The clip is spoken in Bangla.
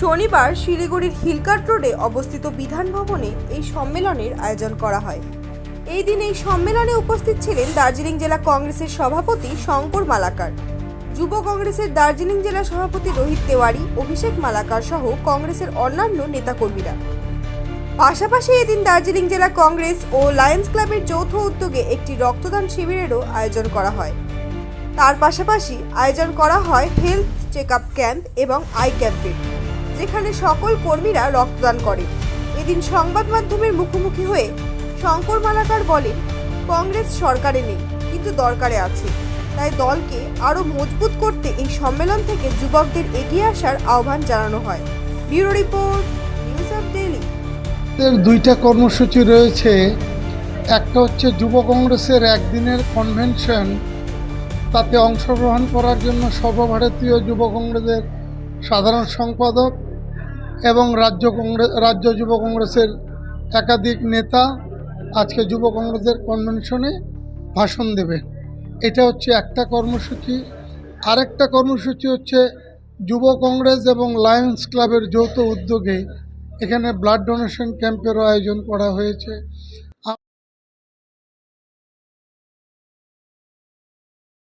শনিবার শিলিগুড়ির হিলকার্ট রোডে অবস্থিত বিধান ভবনে এই সম্মেলনের আয়োজন করা হয়। এই দিন এই সম্মেলনে উপস্থিত ছিলেন দার্জিলিং জেলা কংগ্রেসের সভাপতি শঙ্কর মালাকার, যুব কংগ্রেসের দার্জিলিং জেলা সভাপতি রোহিত তেওয়ারি, অভিষেক মালাকার সহ কংগ্রেসের অন্যান্য নেতাকর্মীরা। পাশাপাশি এদিন দার্জিলিং জেলা কংগ্রেস ও লায়ন্স ক্লাবের যৌথ উদ্যোগে একটি রক্তদান শিবিরেরও আয়োজন করা হয়। তার পাশাপাশি আয়োজন করা হয় হেলথ চেক আপ ক্যাম্প এবং আই ক্যাম্পের যেখানে সকল কর্মীরা রক্তদান করে। এদিন সংবাদ মাধ্যমের মুখোমুখি হয়ে শঙ্কর মালাকার বলেন, কংগ্রেস সরকারে নেই, কিন্তু দরকারে আছে। তাই দলকে আরও মজবুত করতে এই সম্মেলন থেকে যুবকদের এগিয়ে আসার আহ্বান জানানো হয়। Bureau report, news of daily দুইটা কর্মসূচি রয়েছে। একটা হচ্ছে যুব কংগ্রেসের একদিনের কনভেনশন, তাতে অংশগ্রহণ করার জন্য সর্বভারতীয় যুব কংগ্রেসের সাধারণ সম্পাদক এবং রাজ্য কংগ্রেস, রাজ্য যুব কংগ্রেসের একাধিক নেতা আজকে যুব কংগ্রেসের কনভেনশনে ভাষণ দেবে। এটা হচ্ছে একটা কর্মসূচি। আরেকটা কর্মসূচি হচ্ছে যুব কংগ্রেস এবং লায়ন্স ক্লাবের যৌথ উদ্যোগে এখানে ব্লাড ডোনেশন ক্যাম্পেরও আয়োজন করা হয়েছে।